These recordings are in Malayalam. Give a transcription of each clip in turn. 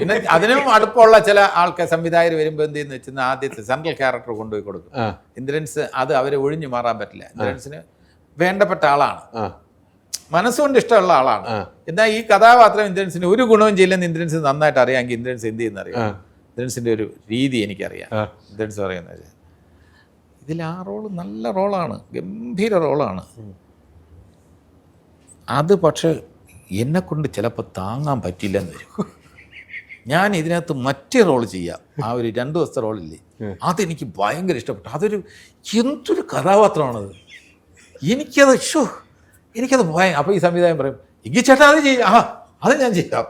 പിന്നെ അതിനും അടുപ്പമുള്ള ചില ആൾക്കാർ സംവിധായകർ വരുമ്പോൾ എന്ത് ചെയ്യുന്ന വെച്ചാൽ ആദ്യത്തെ സെൻട്രൽ ക്യാരക്ടർ കൊണ്ടുപോയി കൊടുക്കും. ഇന്ദ്രൻസ് അത് അവരെ ഒഴിഞ്ഞു മാറാൻ പറ്റില്ല. ഇന്ദ്രൻസിന് വേണ്ടപ്പെട്ട ആളാണ്. മനസ്സുകൊണ്ട് ഇഷ്ടമുള്ള ആളാണ്. എന്നാൽ ഈ കഥാപാത്രം ഇന്ദ്രൻസിന് ഒരു ഗുണവും ചെയ്യില്ലെന്ന് ഇന്ദ്രൻസ് നന്നായിട്ട് അറിയാമെങ്കിൽ ഇന്ദ്രൻസ് എന്ത് ചെയ്യുന്ന അറിയാം. ഇന്ദ്രൻസിന്റെ ഒരു രീതി എനിക്കറിയാം. ഇന്ദ്രൻസ് പറയുന്നത് ഇതിൽ ആ റോൾ നല്ല റോളാണ് ഗംഭീര റോളാണ് അത് പക്ഷെ എന്നെ കൊണ്ട് ചിലപ്പോൾ താങ്ങാൻ പറ്റില്ലെന്ന് വരും. ഞാൻ ഇതിനകത്ത് മറ്റേ റോൾ ചെയ്യാം. ആ ഒരു രണ്ട് ദിവസത്തെ റോളില്ലേ അതെനിക്ക് ഭയങ്കര ഇഷ്ടപ്പെട്ടു. അതൊരു എന്തൊരു കഥാപാത്രമാണത്. എനിക്കത് ഷോ എനിക്കത് ഭയം അപ്പോൾ ഈ സംവിധായകൻ പറയും എങ്കിൽ ചേട്ടാ അത് ചെയ്യാം. ആ അത് ഞാൻ ചെയ്യാം.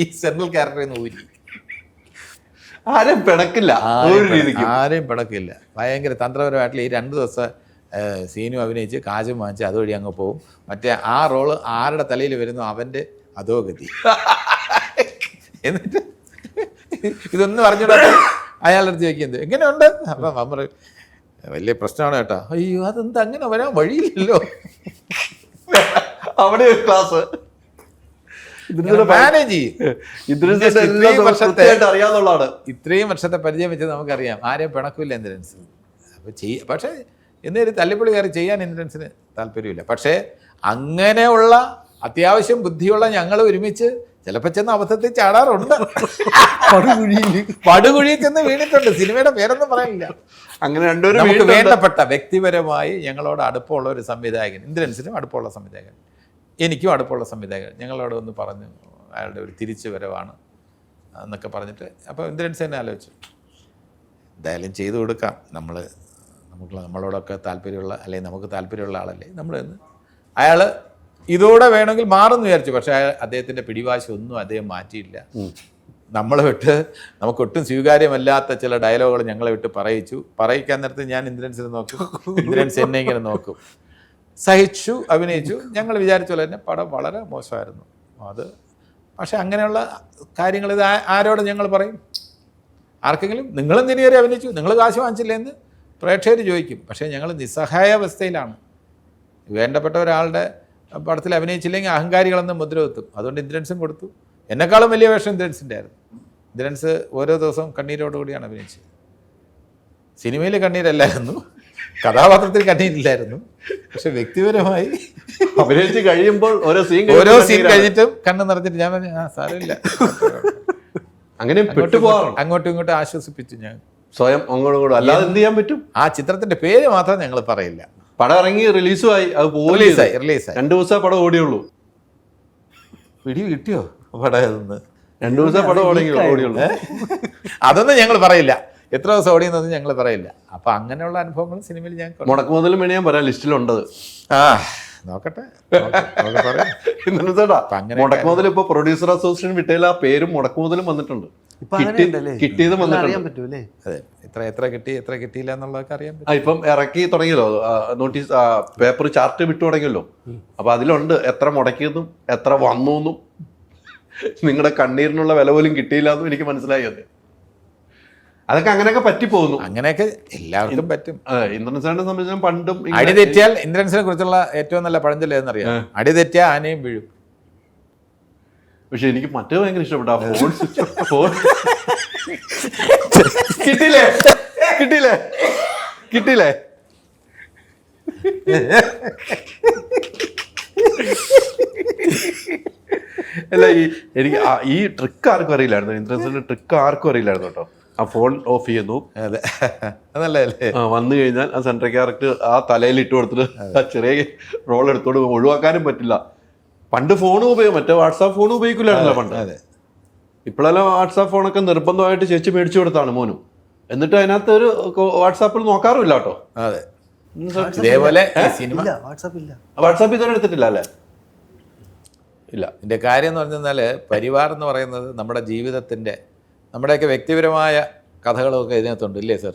ഈ സെൻട്രൽ ക്യാരക്ടറിൽ നിന്ന് ഊരി. ആരും പിണക്കില്ല. ആരെയും പിണക്കില്ല. ഭയങ്കര തന്ത്രപരമായിട്ടുള്ള ഈ രണ്ട് ദിവസം സീനും സീനു അഭിനയിച്ച് കാശും വാങ്ങിച്ച് അതുവഴി അങ്ങ് പോവും. മറ്റേ ആ റോൾ ആരുടെ തലയിൽ വരുന്നു അവന്റെ അധോഗതി. എന്നിട്ട് ഇതൊന്നും പറഞ്ഞിട്ട് അയാളുടെ അടുത്ത് ചോദിക്കുന്നത് എങ്ങനെയുണ്ട്? അപ്പം അവൻ വലിയ പ്രശ്നമാണ് കേട്ടോ അയ്യോ അതെന്താ? അങ്ങനെ വരാൻ വഴിയില്ലല്ലോ. അവിടെ ഒരു ക്ലാസ് മാനേജ് ചെയ്യും. ഇത്രയും വർഷത്തെ- കൃത്യമായിട്ട് അറിയാന്നുള്ളതാണ് ഇത്രയും വർഷത്തെ പരിചയം വെച്ച് നമുക്കറിയാം. ആരെയും പിണക്കില്ല ഇന്ദ്രൻസ് അപ്പോൾ ചെയ്യ പക്ഷേ എന്നൊരു തല്ലിപ്പൊളി കയറി ചെയ്യാൻ ഇന്ദ്രൻസിന് താല്പര്യമില്ല. പക്ഷേ അങ്ങനെയുള്ള അത്യാവശ്യം ബുദ്ധിയുള്ള ഞങ്ങൾ ഒരുമിച്ച് ചിലപ്പോൾ ചെന്ന് അബദ്ധത്തിൽ ചാടാറുണ്ട്. പടുകുഴിയിൽ ചെന്ന് വീണിട്ടുണ്ട്. സിനിമയുടെ പേരൊന്നും പറയാനില്ല അങ്ങനെ രണ്ടുപേരും നമുക്ക് വീണ്ടും വേണ്ടപ്പെട്ട വ്യക്തിപരമായി ഞങ്ങളോട് അടുപ്പമുള്ള ഒരു സംവിധായകൻ ഇന്ദ്രൻസിനും അടുപ്പമുള്ള സംവിധായകൻ എനിക്കും അടുപ്പമുള്ള സംവിധായകൻ ഞങ്ങളോട് ഒന്ന് പറഞ്ഞു അയാളുടെ ഒരു തിരിച്ചു വരവാണ് എന്നൊക്കെ പറഞ്ഞിട്ട് അപ്പോൾ ഇന്ദ്രൻസ് തന്നെ ആലോചിച്ചു. എന്തായാലും ചെയ്തു കൊടുക്കാം. നമ്മൾ നമുക്ക് നമ്മളോടൊക്കെ താല്പര്യമുള്ള അല്ലെങ്കിൽ നമുക്ക് താല്പര്യമുള്ള ആളല്ലേ നമ്മൾ അയാൾ ഇതോടെ വേണമെങ്കിൽ മാറുമെന്ന് വിചാരിച്ചു. പക്ഷേ അദ്ദേഹത്തിന്റെ പിടിവാശ ഒന്നും അദ്ദേഹം മാറ്റിയില്ല. നമ്മളെ വിട്ട് നമുക്ക് ഒട്ടും സ്വീകാര്യമല്ലാത്ത ചില ഡയലോഗുകൾ ഞങ്ങളെ വിട്ട് പറയിച്ചു. പറയിക്കാൻ നേരത്തെ ഞാൻ ഇന്ദ്രൻസിനെ നോക്കും. ഇന്ദ്രൻസ് എന്നെ ഇങ്ങനെ നോക്കും. സഹിച്ചു അഭിനയിച്ചു. ഞങ്ങൾ വിചാരിച്ച പോലെ തന്നെ പടം വളരെ മോശമായിരുന്നു. അത് പക്ഷെ അങ്ങനെയുള്ള കാര്യങ്ങൾ ഇത് ആരോട് ഞങ്ങൾ പറയും? ആർക്കെങ്കിലും നിങ്ങളും തിരികെ അഭിനയിച്ചു? നിങ്ങൾ കാശ് വാങ്ങിച്ചില്ല എന്ന് പ്രേക്ഷകർ ചോദിക്കും. പക്ഷേ ഞങ്ങൾ നിസ്സഹായാവസ്ഥയിലാണ്. വേണ്ടപ്പെട്ട ഒരാളുടെ പടത്തിൽ അഭിനയിച്ചില്ലെങ്കിൽ അഹങ്കാരികളെന്ന് മുദ്ര കുത്തും അതുകൊണ്ട് ഇന്ദ്രൻസും കൊടുത്തു. എന്നെക്കാളും വലിയ വേഷം ഇന്ദ്രൻസിന്റെ ആയിരുന്നു ഇന്ദ്രൻസ് ഓരോ ദിവസവും കണ്ണീരോടുകൂടിയാണ് അഭിനയിച്ചത്. സിനിമയിൽ കണ്ണീരല്ലായിരുന്നു. കഥാപാത്രത്തിൽ കണ്ണീരില്ലായിരുന്നു. പക്ഷെ വ്യക്തിപരമായി അഭിനയിച്ച് കഴിയുമ്പോൾ ഓരോ സീൻ ഓരോ സീൻ കഴിഞ്ഞിട്ടും കണ്ണ് നിറഞ്ഞിട്ട് ഞാൻ പറഞ്ഞു ആ സാരമില്ല. അങ്ങനെ അങ്ങോട്ടും ഇങ്ങോട്ടും- ആശ്വസിപ്പിച്ചു ഞാൻ. സ്വയം അങ്ങോട്ടും അല്ലാതെ എന്ത് ചെയ്യാൻ പറ്റും? ആ ചിത്രത്തിന്റെ പേര് മാത്രം ഞങ്ങൾ പറയില്ല. പടം ഇറങ്ങി റിലീസും ആയി അത് പോലീസായി റിലീസായി റിലീസായി. രണ്ടു ദിവസം പടം ഓടിയുള്ളൂ. പിടി കിട്ടിയോ പടം രണ്ടു ദിവസം പടം ഓടിയുള്ളൂ ഓടിയുള്ളൂ. അതൊന്നും ഞങ്ങൾ പറയില്ല. എത്ര ദിവസം ഓടിയെന്നൊന്നും ഞങ്ങൾ പറയില്ല. അപ്പൊ അങ്ങനെയുള്ള അനുഭവങ്ങൾ സിനിമയിൽ ഞാൻ കണ്ടു. മുടക്ക് മുതലും വേണേ ഞാൻ പറയാം ലിസ്റ്റിലുണ്ടത് ആ നോക്കട്ടെ. മുടക്ക് മുതൽ ഇപ്പൊ പ്രൊഡ്യൂസർ അസോസിയേഷൻ വിട്ടതിൽ ആ പേരും മുടക്ക് മുതലും വന്നിട്ടുണ്ട്. കിട്ടിയതും അറിയാൻ അതെ. എത്ര എത്ര കിട്ടി എത്ര കിട്ടിയില്ല എന്നുള്ളതൊക്കെ അറിയാൻ പറ്റും. ആ ഇപ്പം ഇറക്കി തുടങ്ങിയല്ലോ. നോട്ടീസ് പേപ്പർ ചാർട്ട് വിട്ടു തുടങ്ങിയല്ലോ. അപ്പൊ അതിലുണ്ട്. എത്ര മുടക്കിയതും എത്ര വന്നു എന്നും നിങ്ങളുടെ കണ്ണീരിനുള്ള വില പോലും കിട്ടിയില്ല എന്നും എനിക്ക് മനസ്സിലായി അത്. അതൊക്കെ അങ്ങനെയൊക്കെ പറ്റിപ്പോകുന്നു. അങ്ങനെയൊക്കെ എല്ലാവർക്കും പറ്റും. ഇന്ദ്രൻസാറിനെ സംബന്ധിച്ചും പണ്ടും അടി തെറ്റിയാൽ ഇന്ദ്രൻസിനെ കുറിച്ചുള്ള ഏറ്റവും നല്ല പഴഞ്ചൊല്ലേന്നറിയാം അടി തെറ്റിയാൽ ആനയും വീഴും. പക്ഷെ എനിക്ക് മറ്റേ ഭയങ്കര ഇഷ്ടപ്പെട്ടു ആ ഫോൺ ഫോൺ. കിട്ടിയില്ലേ? കിട്ടിയില്ലേ? കിട്ടിയില്ലേ? അല്ല ഈ എനിക്ക് ഈ ട്രിക്ക് ആർക്കും അറിയില്ലായിരുന്നു. ഇന്ദ്രൻസിന്റെ ട്രിക്ക് ആർക്കും അറിയില്ലായിരുന്നു കേട്ടോ. ആ ഫോൺ ഓഫ് ചെയ്യുന്നു. അതെ. അതല്ലേ ആ, വന്നു കഴിഞ്ഞാൽ ആ സെൻട്രൽ ക്യാരക്ടർ ആ തലയിൽ ഇട്ട് കൊടുത്തിട്ട് ആ ചെറിയ റോൾ എടുത്തോണ്ട്. ഒഴിവാക്കാനും പറ്റില്ല. പണ്ട് ഫോൺ ഉപയോഗം മറ്റേ വാട്സാപ്പ് ഫോൺ ഉപയോഗിക്കില്ലായിരുന്നല്ലോ പണ്ട്. അതെ. ഇപ്പോഴെല്ലാം വാട്സാപ്പ് ഫോണൊക്കെ നിർബന്ധമായിട്ട് ചേച്ചി മേടിച്ചു കൊടുത്താണ് മോനും. എന്നിട്ട് അതിനകത്ത് ഒരു വാട്സാപ്പിൽ നോക്കാറുമില്ല കേട്ടോ. അതെ. ഇതേപോലെ ഈ സിനിമ ഇല്ല വാട്സാപ്പ് ഇതുവരെ എടുത്തിട്ടില്ല അല്ലേ? ഇല്ല. ഇതിന്റെ കാര്യം എന്ന് പറഞ്ഞാൽ പരിവാർ എന്ന് പറയുന്നത് നമ്മുടെ ജീവിതത്തിന്റെ നമ്മുടെയൊക്കെ വ്യക്തിപരമായ കഥകളൊക്കെ ഇതിനകത്തുണ്ട് ഇല്ലേ സർ?